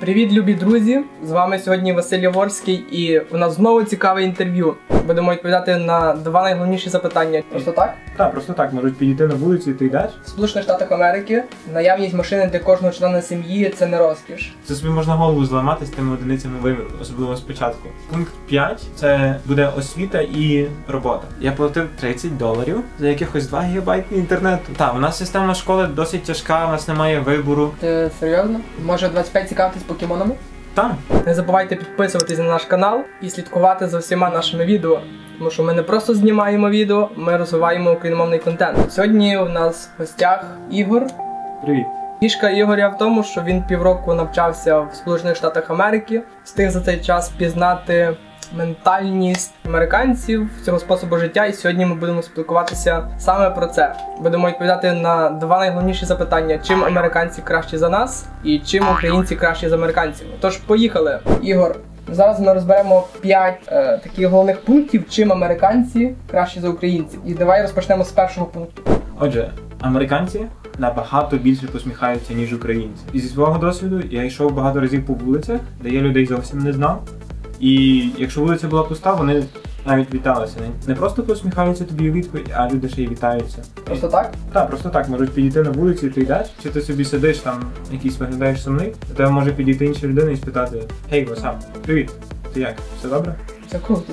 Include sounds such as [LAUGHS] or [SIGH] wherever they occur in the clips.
Привіт, любі друзі! З вами сьогодні Василь Яворський, і у нас знову цікаве інтерв'ю. Будемо відповідати на два найголовніші запитання. Просто так? Так, просто так, можуть підійти на вулицю і ти йдеш. В Сполучених Штатах Америки наявність машини для кожного члена сім'ї це не розкіш. Це собі можна голову зламати з тими одиницями виміру, особливо спочатку. Пункт 5 це буде освіта і робота. Я платив 30 доларів за якихось 2 гігабайти інтернету. Так, у нас система школи досить тяжка, у нас немає вибору. Ти серйозно? Може 25 цікавитись покемонами? Так, Не забувайте підписуватись на наш канал і слідкувати за всіма нашими відео. Тому що ми не просто знімаємо відео, ми розвиваємо україномовний контент. Сьогодні у нас в гостях Ігор. привіт. Фішка Ігоря в тому, що він півроку навчався в Сполучених Штатах Америки, встиг за цей час пізнати ментальність американців цього способу життя. І сьогодні ми будемо спілкуватися саме про це. Будемо відповідати на два найголовніші запитання: чим американці кращі за нас, і чим українці кращі за американців. Тож поїхали, Ігор. Зараз ми розберемо 5 е, таких головних пунктів, чим американці кращі за українців. І давай розпочнемо з першого пункту. Отже, американці набагато більше посміхаються, ніж українці. І зі свого досвіду я йшов багато разів по вулицях, де я людей зовсім не знав. І якщо вулиця була пуста, вони навіть віталися. Не- просто посміхаються тобі у відповідь, а люди ще й вітаються. Просто так? Так, просто так, можуть підійти на вулицю, і ти йдеш, чи ти собі сидиш там, якийсь виглядаєш сумний, до тебе може підійти інша людина і спитати: Гей, what's up? Привіт, ти як? Все добре? Це круто.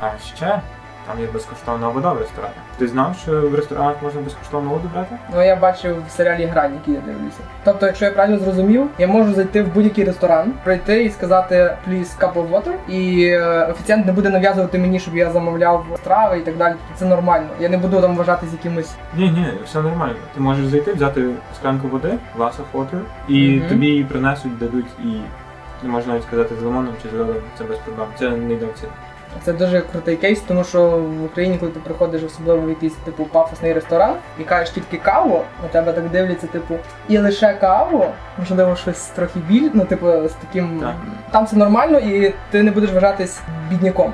А ще там є безкоштовна вода в ресторані. Ти знав, що в ресторанах можна безкоштовну воду брати? Ну я бачив в серіалі Грань, який я дивлюся. Тобто, якщо я правильно зрозумів, я можу зайти в будь-який ресторан, прийти і сказати please cup of water, і е, офіціант не буде нав'язувати мені, щоб я замовляв страви і так далі. Тобто Це нормально. Я не буду там вважатись якимось. Ні, ні, все нормально. Ти можеш зайти, взяти склянку води, glass of water, і Мгм. тобі її принесуть, дадуть і. Не можна навіть сказати з лимоном чи з льодом, це без проблем. Це не йде в ціну. Це дуже крутий кейс, тому що в Україні, коли ти приходиш особливо в якийсь типу пафосний ресторан і кажеш тільки каву, на тебе так дивляться, типу, і лише каву, можливо, щось трохи біль, ну типу з таким. Так. Там це нормально, і ти не будеш вважатись бідняком.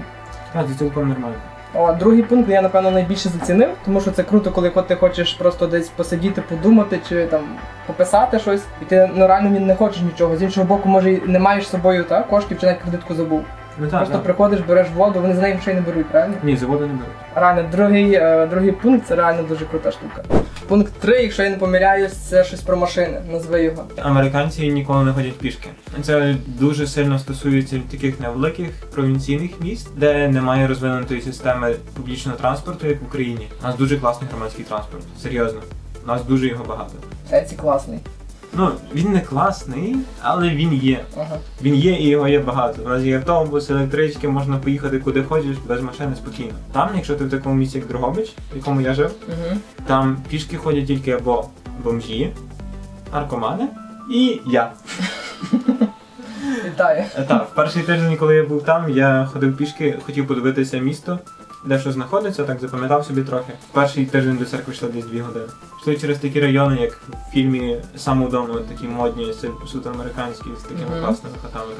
Так, це цілком нормально. О, другий пункт я напевно найбільше зацінив, тому що це круто, коли ти хочеш просто десь посидіти, подумати чи там пописати щось, і ти ну реально не хочеш нічого. З іншого боку, може не маєш з собою та коштів чи навіть кредитку забув. Ну так, просто так. приходиш, береш воду, вони за неї ще й не беруть, правильно? Ні, за воду не беруть. Реально, другий, е, другий пункт це реально дуже крута штука. Пункт 3, якщо я не помиляюсь, це щось про машини. Назви його. Американці ніколи не ходять пішки. Це дуже сильно стосується таких невеликих провінційних міст, де немає розвинутої системи публічного транспорту, як в Україні. У нас дуже класний громадський транспорт. Серйозно. У нас дуже його багато. Це класний. Ну, він не класний, але він є. Ага. Він є і його є багато. Нас є автобус, електрички, можна поїхати куди хочеш без машини спокійно. Там, якщо ти в такому місці, як Дрогобич, в якому я жив, Угу. там пішки ходять тільки або бомжі, наркомани і я. Вітаю. Е, Так, в перший тиждень, коли я був там, я ходив пішки, хотів подивитися місто, де що знаходиться, так запам'ятав собі трохи. Перший тиждень до церкви йшли десь дві години. Йшли через такі райони, як в фільмі «Самоудом», от такі модні, суто американські, з такими Мгм. класними хатами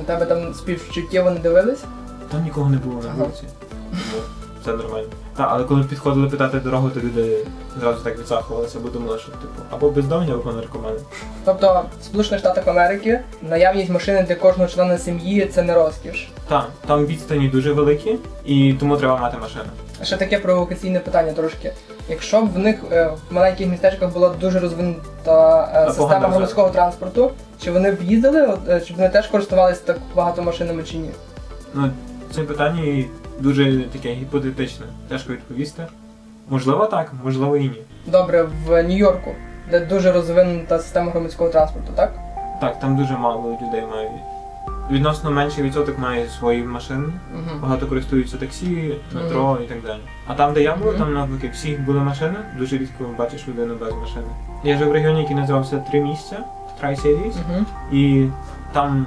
У тебе там співчуттєво не дивились? Там нікого не було на вулиці. [LAUGHS] Все нормально. Так, але коли підходили питати дорогу, то люди зразу так відсахувалися, бо думали, що типу або бездомні, або наркомани. Тобто, в Сполучених Штатах Америки наявність машини для кожного члена сім'ї це не розкіш. Так, там відстані дуже великі, і тому треба мати машину. Ще таке провокаційне питання трошки. Якщо б в них е, в маленьких містечках була дуже розвинута е, система вже. громадського транспорту, чи вони б їздили, от, е, чи б вони теж користувалися так багато машинами чи ні? Ну, це питання дуже таке гіпотетичне. Тяжко відповісти. Можливо, так, можливо і ні. Добре, в Нью-Йорку, де дуже розвинута система громадського транспорту, так? Так, там дуже мало людей мають. Відносно менший відсоток має свої машини, Угу. багато користуються таксі, метро і так далі. А там, де я був, Мгм. там навпаки всіх були машини, дуже рідко бачиш людину без машини. Я жив в регіоні, який називався Три місця, Tri-Cities, Угу. і там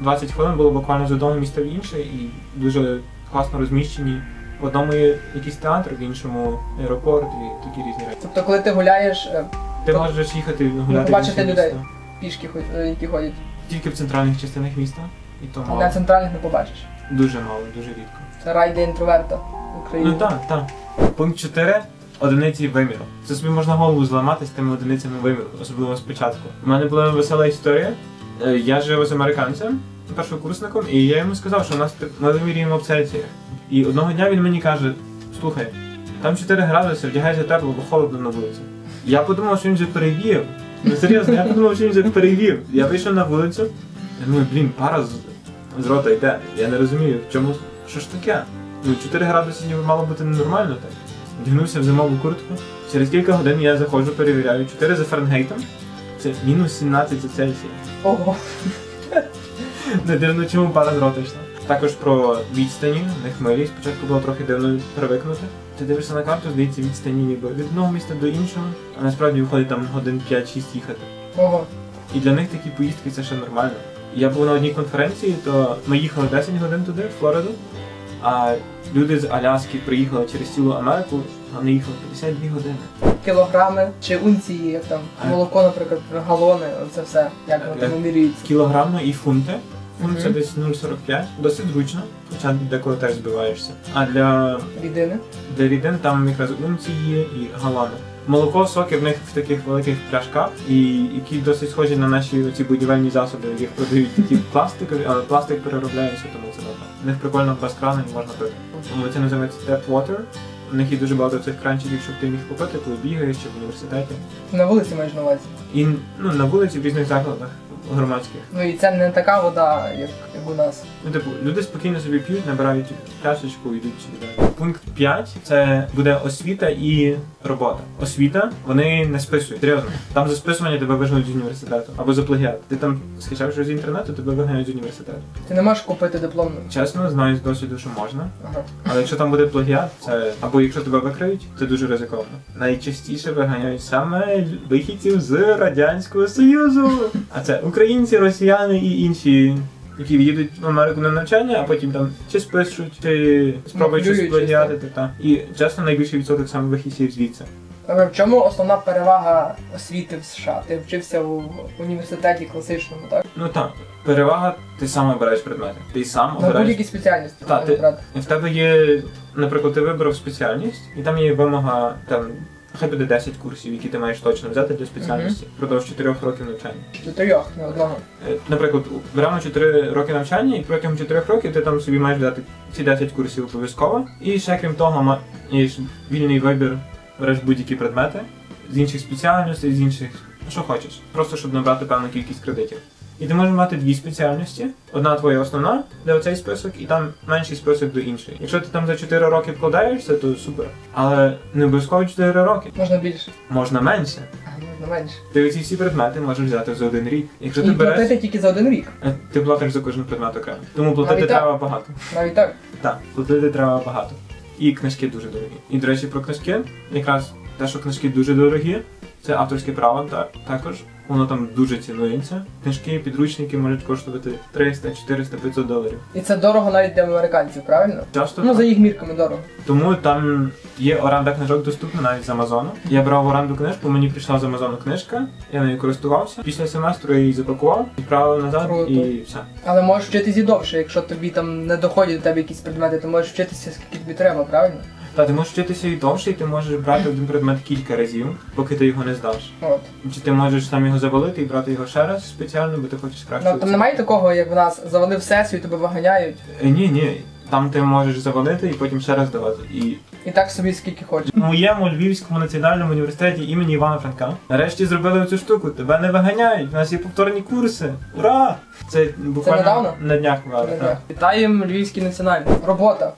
20 хвилин було буквально з одного міста в інше, і дуже класно розміщені. В одному є якийсь театр, в іншому аеропорт і такі різні речі. Тобто, коли ти гуляєш, е, Ти То- можеш їхати гуляти в побачити інше людей. місто. пішки, е, які ходять, Тільки в центральних частинах міста, і то а мало. на центральних не побачиш. Дуже мало, дуже рідко. Це рай для інтроверта в Україні. Ну так, так. Пункт 4. Одиниці виміру. Це собі можна голову зламати з тими одиницями виміру, особливо спочатку. У мене була весела історія. Е, Я жив з американцем, першокурсником, і я йому сказав, що нас вимірюємо в Цельсіях. І одного дня він мені каже: слухай, там 4 градуси, вдягайся тепло, бо холодно на вулиці. Я подумав, що він вже перевів. Ну серйозно, я подумав, що він вже перевів. Я вийшов на вулицю, я думаю, блін, пара з, з рота йде. Я не розумію, в чому що ж таке? Ну, 4 градуси ніби мало бути нормально так. Вдягнувся в зимову куртку. Через кілька годин я заходжу, перевіряю. 4 за Фаренгейтом. Це мінус 17 за Цельсія. Ого. Не дивно, чому пара з рота. Також про відстані, милі. Спочатку було трохи дивно привикнути. Ти дивишся на карту, здається, відстані ніби від одного міста до іншого, а насправді виходить там годин 5-6 їхати. Ого. І для них такі поїздки це ще нормально. Я був на одній конференції, то ми їхали 10 годин туди, в Флориду, а люди з Аляски приїхали через цілу Америку, а вони їхали 52 години. Кілограми чи унції, як там молоко, наприклад, галони, це все, як воно там Е, вимірюється. Кілограми і фунти. Фунт це десь 0,45, досить зручно, хоча деколи теж збиваєшся. А для Рідини. Для рідин там якраз унції і галани. Молоко, соки в них в таких великих пляшках, і які досить схожі на наші ці будівельні засоби, їх продають такі [LAUGHS] пластикові, але пластик переробляється, тому це добре. В них прикольно без крана не можна пити. Тому це називається tap water. У них є дуже багато цих кранчиків, щоб ти міг купити, коли бігаєш чи в університеті. На вулиці маєш на увазі. І ну, на вулиці в різних закладах громадських. Ну і це не така вода, як, як у нас. Ну, типу, люди спокійно собі п'ють, набирають пляшечку і йдуть собі далі. Пункт 5 це буде освіта і робота. Освіта вони не списують. Серйозно. Там за списування тебе виженуть з університету або за плагіат. Ти там скачав щось з інтернету, тебе виганяють з університету. Ти не можеш купити диплом. Чесно, знаю з досвіду, що можна. Ага. Але якщо там буде плагіат, це або якщо тебе викриють, це дуже ризиковано. Найчастіше виганяють саме вихідців з радянського союзу. А це українці, росіяни і інші. Які їдуть в Америку на навчання, а потім там чи спишуть, чи спробують щось. Та. І чесно, найбільший відсоток саме вихідців звідси. Але в чому основна перевага освіти в США? Ти вчився в університеті класичному, так? Ну так, перевага, ти сам обираєш предмети. Ти сам На будь-якій спеціальності Та, ти- В тебе є, наприклад, ти вибрав спеціальність, і там є вимога там. Хай буде 10 курсів, які ти маєш точно взяти для спеціальності впродовж 4 років навчання. До трьох, не одного. Е, Наприклад, беремо 4 роки навчання, і протягом 4 років ти там собі маєш взяти ці 10 курсів обов'язково. І ще крім того, маєш вільний вибір, береш будь-які предмети з інших спеціальностей, з інших, що хочеш. Просто щоб набрати певну кількість кредитів. І ти можеш мати дві спеціальності. Одна твоя основна для оцей список, і там менший список до іншої. Якщо ти там за 4 роки вкладаєшся, то супер. Але не обов'язково 4 роки. Можна більше, Можна менше. можна менше. Ти ці всі предмети можеш взяти за один рік. Якщо ти І береш. платити тільки за один рік. Е, Ти платиш за кожен предмет окремо. Тому платити Навіть так? треба багато. Навіть так. Так, платити треба багато. І книжки дуже дорогі. І, до речі, про книжки, якраз те, що книжки дуже дорогі, це авторське право та, також. Воно там дуже цінується. Книжки, підручники можуть коштувати 300, 400, 500 доларів. І це дорого навіть для американців, правильно? Часто Ну, за їх мірками дорого. Тому там є оренда книжок доступна навіть з Амазону. Я брав в оренду книжку, мені прийшла з Амазону книжка, я нею користувався. Після семестру я її запакував, відправив назад Круто. і все. Але можеш вчитися і довше, якщо тобі там не доходять до тебе якісь предмети, то можеш вчитися скільки тобі треба, правильно? Та ти можеш вчитися і довше, і ти можеш брати один предмет кілька разів, поки ти його не здаш. От. Чи ти можеш там його завалити і брати його ще раз спеціально, бо ти хочеш краще. Ну там немає такого, як в нас завалив сесію, тебе виганяють. Е, Ні, ні. Там ти можеш завалити і потім ще раз давати. І І так собі скільки хочеш. в моєму Львівському національному університеті імені Івана Франка нарешті зробили цю штуку. Тебе не виганяють. У нас є повторні курси. Ура! Це буквально недавно? на днях ввели, так. Вітаємо Львівський національний. Робота.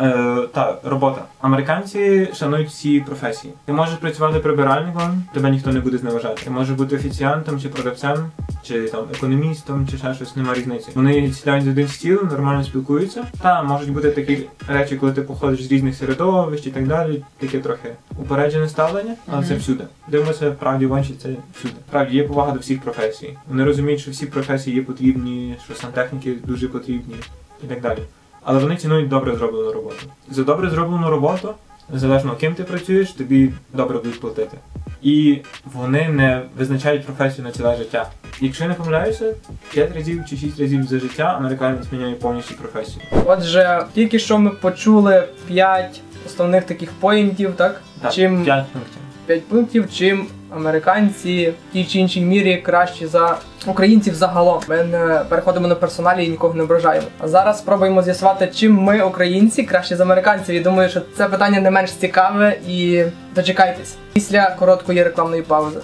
Е, та, робота. Американці шанують всі професії. Ти можеш працювати прибиральником, тебе ніхто не буде зневажати. Ти можеш бути офіціантом чи продавцем, чи там економістом, чи ще щось, нема різниці. Вони сідають за один стіл, нормально спілкуються. Та можуть бути такі речі, коли ти походиш з різних середовищ і так далі. Таке трохи упереджене ставлення, але це всюди. Дивимося, правді в це всюди. Правді є повага до всіх професій. Вони розуміють, що всі професії є потрібні, що сантехніки дуже потрібні і так далі. Але вони цінують добре зроблену роботу. За добре зроблену роботу, незалежно ким ти працюєш, тобі добре будуть платити. І вони не визначають професію на ціле життя. Якщо я не помиляюся, 5 разів чи 6 разів за життя американець міняє повністю професію. Отже, тільки що ми почули 5 основних таких поінтів, так? Так, Чим 5 пунктів. 5 пунктів, чим американці в тій чи іншій мірі кращі за українців загалом. Ми не переходимо на персоналі і нікого не ображаємо. А зараз спробуємо з'ясувати, чим ми, українці, кращі з американців. І думаю, що це питання не менш цікаве і дочекайтесь після короткої рекламної паузи.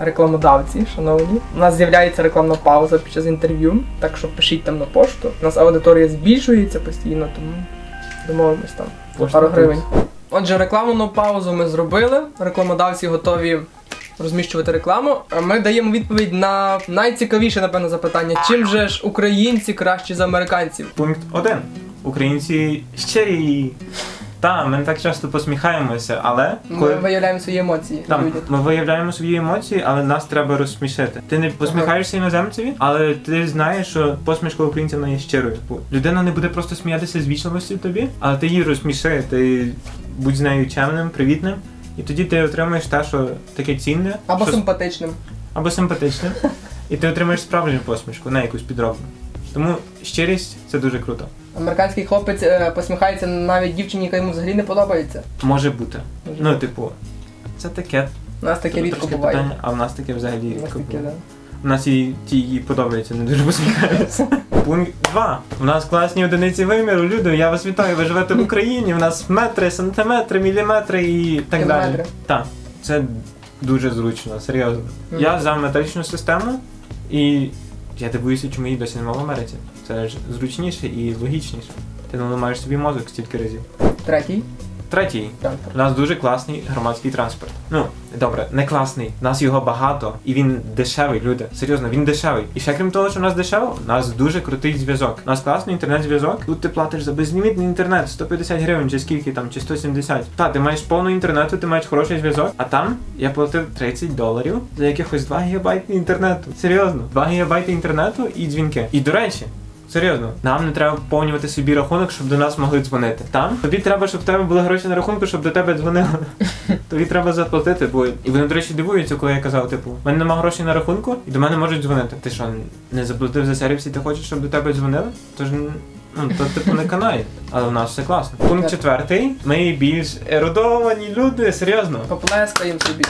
Рекламодавці, шановні, у нас з'являється рекламна пауза під час інтерв'ю, так що пишіть там на пошту. У нас аудиторія збільшується постійно, тому домовимось там за Пошта пару гривень. Отже, рекламну паузу ми зробили. Рекламодавці готові розміщувати рекламу. А ми даємо відповідь на найцікавіше, напевно, запитання: чим же ж українці кращі за американців? Пункт 1. Українці щирі. Та, ми не так часто посміхаємося, але Ми виявляємо свої емоції. там ми виявляємо свої емоції, але нас треба розсмішити. Ти не посміхаєшся іноземцеві, але ти знаєш, що посмішка українців вона є щирою. Бо Людина не буде просто сміятися з вічливості тобі, але ти її розсміши, ти будь з нею чемним, привітним, і тоді ти отримаєш те, що таке цінне, Або що симпатичним. або симпатичним. і ти отримаєш справжню посмішку, не якусь підробну. Тому щирість це дуже круто. Американський хлопець е, посміхається навіть дівчині, яка йому взагалі не подобається. Може бути. Може Ну, типу, це таке. У нас таке рідко буває. питання, а в нас таке взагалі рідко було. да. У нас і ті їй подобається, не дуже посміхаються. Пункт 2. У нас класні одиниці виміру. Люди, я вас вітаю, ви живете в Україні. У нас метри, сантиметри, міліметри і так далі. Так, це дуже зручно, серйозно. Я за метричну систему і я дивуюся, чому її досі немає в Америці. Це ж зручніше і логічніше. Ти не ламаєш собі мозок стільки разів. Третій. Третій. У нас дуже класний громадський транспорт. Ну, добре, не класний. У нас його багато, і він дешевий, люди. Серйозно, він дешевий. І ще крім того, що у нас дешево, у нас дуже крутий зв'язок. У нас класний інтернет-зв'язок. Тут ти платиш за безлімітний інтернет 150 гривень, чи скільки там, чи 170. Та, ти маєш повну інтернету, ти маєш хороший зв'язок. А там я платив 30 доларів за якихось 2 гігабайти інтернету. Серйозно, 2 гігабайти інтернету і дзвінки. І до речі. Серйозно, нам не треба поповнювати собі рахунок, щоб до нас могли дзвонити. Там тобі треба, щоб в тебе були гроші на рахунку, щоб до тебе дзвонили. [LAUGHS] Тобі треба заплатити, бо і вони, до речі, дивуються, коли я казав, типу, в мене нема грошей на рахунку, і до мене можуть дзвонити. Ти що, не заплатив за сервіс і ти хочеш, щоб до тебе дзвонили? Тож ну то типу не канає. Але в нас все класно. Пункт четвертий. Ми більш ерудовані люди, серйозно. Поплескаємо собі.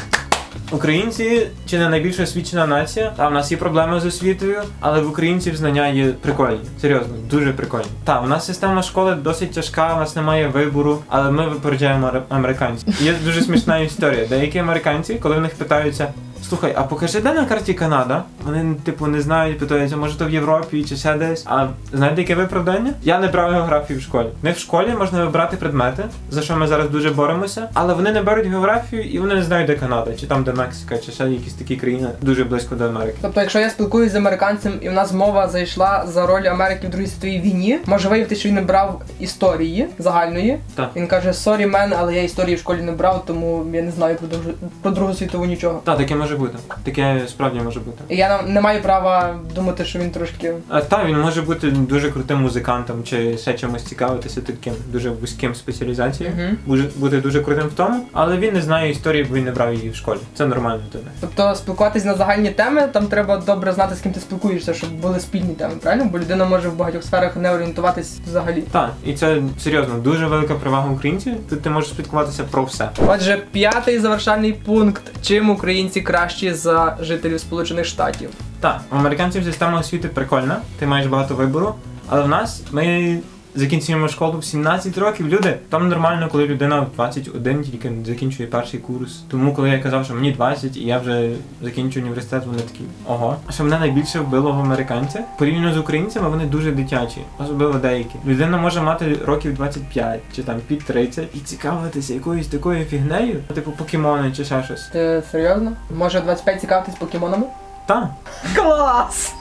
Українці чи не найбільш освічена нація. Та в нас є проблеми з освітою, але в українців знання є прикольні. Серйозно, дуже прикольні. Та в нас система школи досить тяжка, у нас немає вибору, але ми випереджаємо американців. Є дуже смішна історія. Деякі американці, коли в них питаються. Слухай, а покажи, де на карті Канада? Вони, типу, не знають, питаються, може то в Європі чи ще десь. А знаєте, яке виправдання? Я не брав географію в школі. Них в школі можна вибрати предмети, за що ми зараз дуже боремося, але вони не беруть географію і вони не знають, де Канада, чи там де Мексика, чи ще якісь такі країни дуже близько до Америки. Тобто, якщо я спілкуюся з американцем і в нас мова зайшла за роль Америки в Другій світовій війні, може виявити, що він не брав історії загальної. Так. Він каже: сорі, мен, але я історії в школі не брав, тому я не знаю про Другу, про Другу світову нічого. Так, таке може бути. Таке справді може бути. Я не- не маю права думати, що він трошки. А та він може бути дуже крутим музикантом, чи ще чимось цікавитися таким дуже вузьким спеціалізацією. Мгм. Може бути дуже крутим в тому, але він не знає історії, бо він не брав її в школі. Це нормально тоді. Тобто спілкуватись на загальні теми, там треба добре знати, з ким ти спілкуєшся, щоб були спільні теми, правильно? Бо людина може в багатьох сферах не орієнтуватись взагалі. Так, і це серйозно дуже велика перевага українців. Тут ти можеш спілкуватися про все. Отже, п'ятий завершальний пункт: чим українці кращі за жителів Сполучених Штатів? Так, у американців система освіти прикольна, ти маєш багато вибору, але в нас ми закінчуємо школу в 17 років. Люди там нормально, коли людина в 21 тільки закінчує перший курс. Тому коли я казав, що мені 20 і я вже закінчую університет, вони такі ого. А що мене найбільше вбило в американцях, порівняно з українцями, вони дуже дитячі, особливо деякі. Людина може мати років 25 чи там під 30 і цікавитися якоюсь такою фігнею, типу покемони чи ще щось. Ти серйозно? Може 25 цікавитись покемонами? Так. Клас!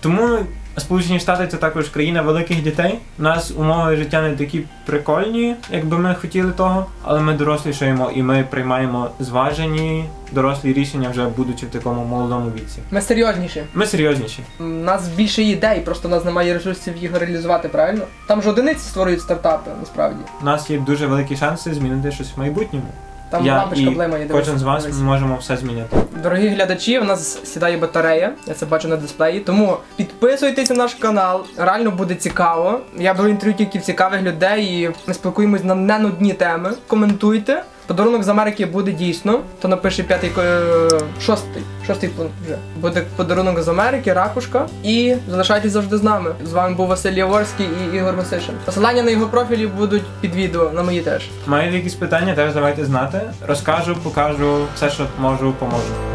Тому Сполучені Штати це також країна великих дітей. У нас умови життя не такі прикольні, як би ми хотіли того, але ми дорослішаємо і ми приймаємо зважені дорослі рішення, вже будучи в такому молодому віці. Ми серйозніші. Ми серйозніші. У нас більше ідей, просто у нас немає ресурсів їх реалізувати, правильно? Там ж одиниці створюють стартапи, насправді. У нас є дуже великі шанси змінити щось в майбутньому. Там Я лампочка і блема є. Кожен з вас ми можемо все змінити. Дорогі глядачі, у нас сідає батарея, я це бачу на дисплеї. Тому підписуйтесь на наш канал, реально буде цікаво. Я беру інтерв'ю тільки в цікавих людей і ми спілкуємось на ненудні теми. Коментуйте. Подарунок з Америки буде дійсно, то напише п'ятий е, шостий, шостий пункт вже. Буде подарунок з Америки, ракушка. І залишайтесь завжди з нами. З вами був Василь Яворський і Ігор Васишин. Посилання на його профілі будуть під відео, на мої теж. Маєте якісь питання, теж давайте знати. Розкажу, покажу все, що можу, поможу.